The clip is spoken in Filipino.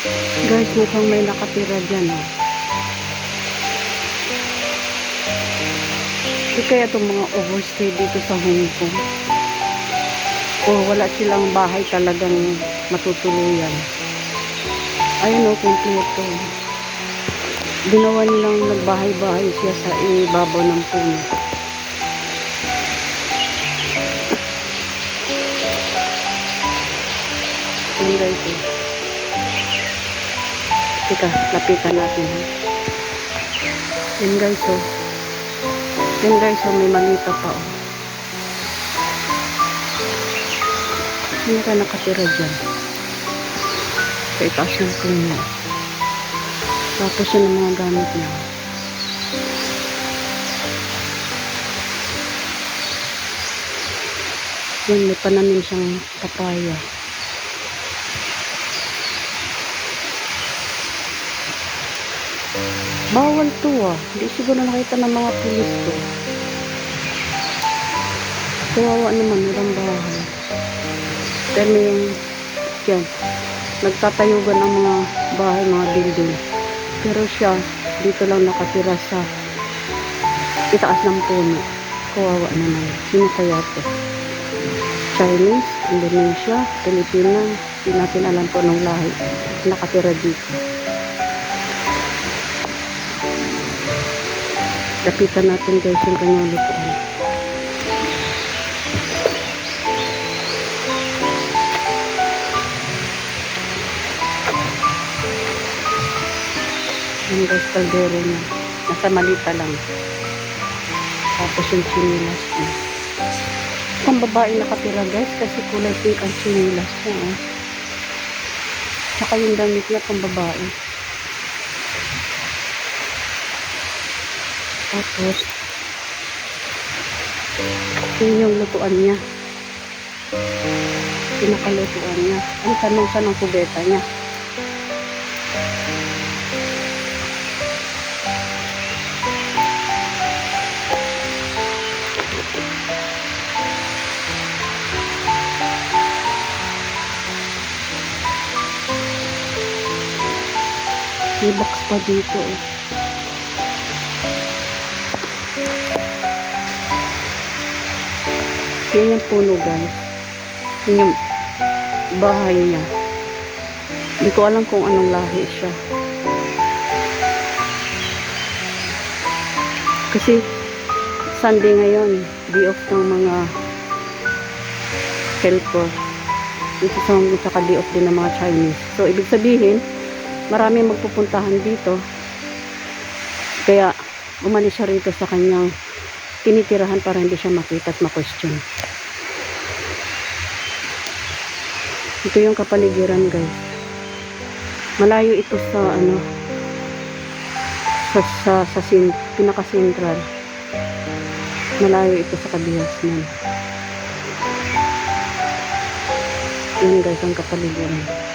Guys, mukhang may nakatira dyan, oh. Di kaya itong mga overstay dito sa Hong Kong? O wala silang bahay talagang matutuluyan. Ayun, oh, kumpleto. Ginawa nilang nagbahay-bahay siya sa ibabaw ng puno. Yan guys, eh. Teka, lapitan natin. Yan guys, oh. Yan guys, oh, may malita pa, oh. Sino ka nakatira dyan? Sa itaas ng puno. Tapos yun ang mga gamit niya. Yan, may pananim siyang papaya. Bawal to ah. Hindi siguro nakita ng mga pulis to. Kawawa naman, walang bahay. Pero yung, yan, nagtatayugan ng mga bahay, mga building. Pero siya, dito lang nakatira sa itaas ng puno. Kawawa naman. Sino kaya to? Chinese, Indonesia, Pilipina, hindi natin alam po anong lahi. Nakatira dito. Lapitan natin guys yung kanyang lutuan. Yung guys, kaldero niya. Nasa malita lang. Tapos yung chinilas niya. Ang babae nakatira guys kasi kulay pink ang chinilas niya. Oh. Saka yung damit niya pang babae. Tapos, yun yung lutuan niya. Pinakalutuan niya. Ang tanong sa ng kubeta niya. May box pa dito eh. Yan yung puno guys. Yan yung bahay niya. Hindi ko alam kung anong lahi siya. Kasi Sunday ngayon, day off ng mga helper. Dito sa saka day off din ng mga Chinese. So, ibig sabihin, marami magpupuntahan dito. Kaya, umalis siya rito sa kanyang tinitirahan para hindi siya makita at ma-question. Ito yung kapaligiran guys. Malayo ito sa ano sa sa, sa sin, pinaka central. Malayo ito sa Kabihasnan. Yan guys ang kapaligiran.